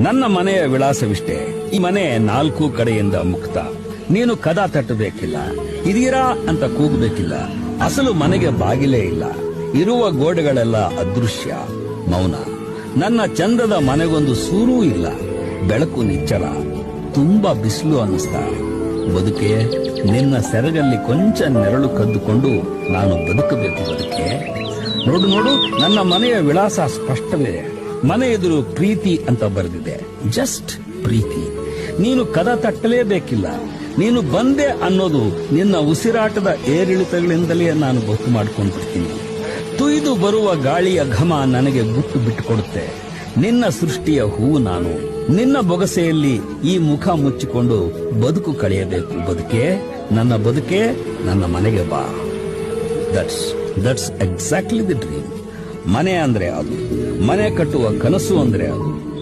ನನ್ನ ಮನೆಯ ವಿಳಾಸವಿಷ್ಟೇ. ಈ ಮನೆ ನಾಲ್ಕು ಕಡೆಯಿಂದ ಮುಕ್ತ. ನೀನು ಕದ ತಟ್ಟಬೇಕಿಲ್ಲ. ಇದೀರಾ ಅಂತ ಕೂಗಬೇಕಿಲ್ಲ. ಅಸಲು ಮನೆಗೆ ಬಾಗಿಲೇ ಇಲ್ಲ. ಇರುವ ಗೋಡೆಗಳೆಲ್ಲ ಅದೃಶ್ಯ, ಮೌನ. ನನ್ನ ಚಂದದ ಮನೆಗೊಂದು ಸೂರೂ ಇಲ್ಲ. ಬೆಳಕು ನಿಚ್ಚಳ ತುಂಬಾ ಬಿಸಿಲು ಅನ್ನಿಸ್ತಾ. ಬದುಕೆ, ನಿನ್ನ ಸೆರಗಲ್ಲಿ ಕೊಂಚ ನೆರಳು ಕದ್ದುಕೊಂಡು ನಾನು ಬದುಕಬೇಕು ಬದುಕೆ. ನೋಡು ನೋಡು, ನನ್ನ ಮನೆಯ ವಿಳಾಸ ಸ್ಪಷ್ಟವಿದೆ. ಮನೆ ಎದುರು ಪ್ರೀತಿ ಅಂತ ಬರೆದಿದೆ. ಜಸ್ಟ್ ಪ್ರೀತಿ. ನೀನು ಕದ ತಟ್ಟಲೇಬೇಕಿಲ್ಲ. ನೀನು ಬಂದೆ ಅನ್ನೋದು ನಿನ್ನ ಉಸಿರಾಟದ ಏರಿಳಿತಗಳಿಂದಲೇ ನಾನು ಗೊತ್ತು ಮಾಡ್ಕೊಂಡ್ಬಿಡ್ತೀನಿ. ತುಯ್ದು ಬರುವ ಗಾಳಿಯ ಘಮ ನನಗೆ ಗುಟ್ಟು ಬಿಟ್ಟುಕೊಡುತ್ತೆ. ನಿನ್ನ ಸೃಷ್ಟಿಯ ಹೂವು ನಾನು. ನಿನ್ನ ಬೊಗಸೆಯಲ್ಲಿ ಈ ಮುಖ ಮುಚ್ಚಿಕೊಂಡು ಬದುಕು ಕಳೆಯಬೇಕು. ಬದುಕೆ, ನನ್ನ ಬದುಕೆ, ನನ್ನ ಮನೆಗೆ ಬಾ. That's that's exactly the dream ಮನೆ ಅಂದ್ರೆ ಅದು. ಮನೆ ಕಟ್ಟುವ ಕನಸು ಅಂದ್ರೆ ಅದು.